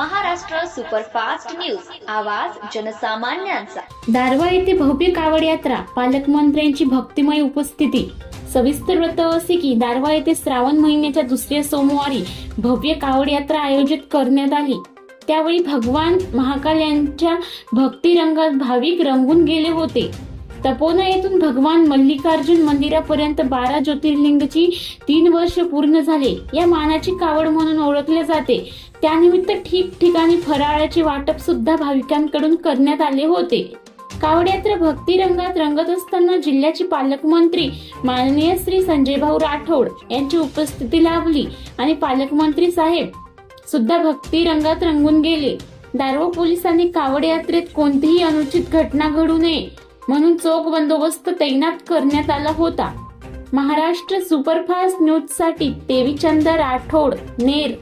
Maharashtra superfast news. आवाज जनसामान्यांचा. दारवा येथे भव्य कावड यात्रा पालकमंत्र्यांची भक्तिमय उपस्थिती. सविस्तर वृत्त असे की दारवा येथे श्रावण महिन्याच्या दुसऱ्या सोमवारी भव्य कावड यात्रा आयोजित करण्यात आली. त्यावेळी भगवान महाकाल यांच्या भक्तिरंगात भाविक रंगून गेले होते. तपोना येथून भगवान मल्लिकार्जुन मंदिरापर्यंत बारा ज्योतिर्लिंगची तीन वर्ष पूर्ण झाले. या मानाची कावड म्हणून ओळखले जाते. त्यानिमित्त ठिकठिकाणी फराळाचे वाटप सुद्धा भाविकांकडून करण्यात आले होते. कावड यात्रा भक्ती रंगात रंगत असताना जिल्ह्याचे पालकमंत्री माननीय श्री संजय भाऊ राठोड यांची उपस्थिती लाभली आणि पालकमंत्री साहेब सुद्धा भक्ती रंगात रंगून गेले. दारवा पोलिसांनी कावड यात्रेत कोणतीही अनुचित घटना घडू नये म्हणून चोख बंदोबस्त तैनात करण्यात आला होता. महाराष्ट्र सुपरफास्ट न्यूजसाठी देवीचंद राठोड नेर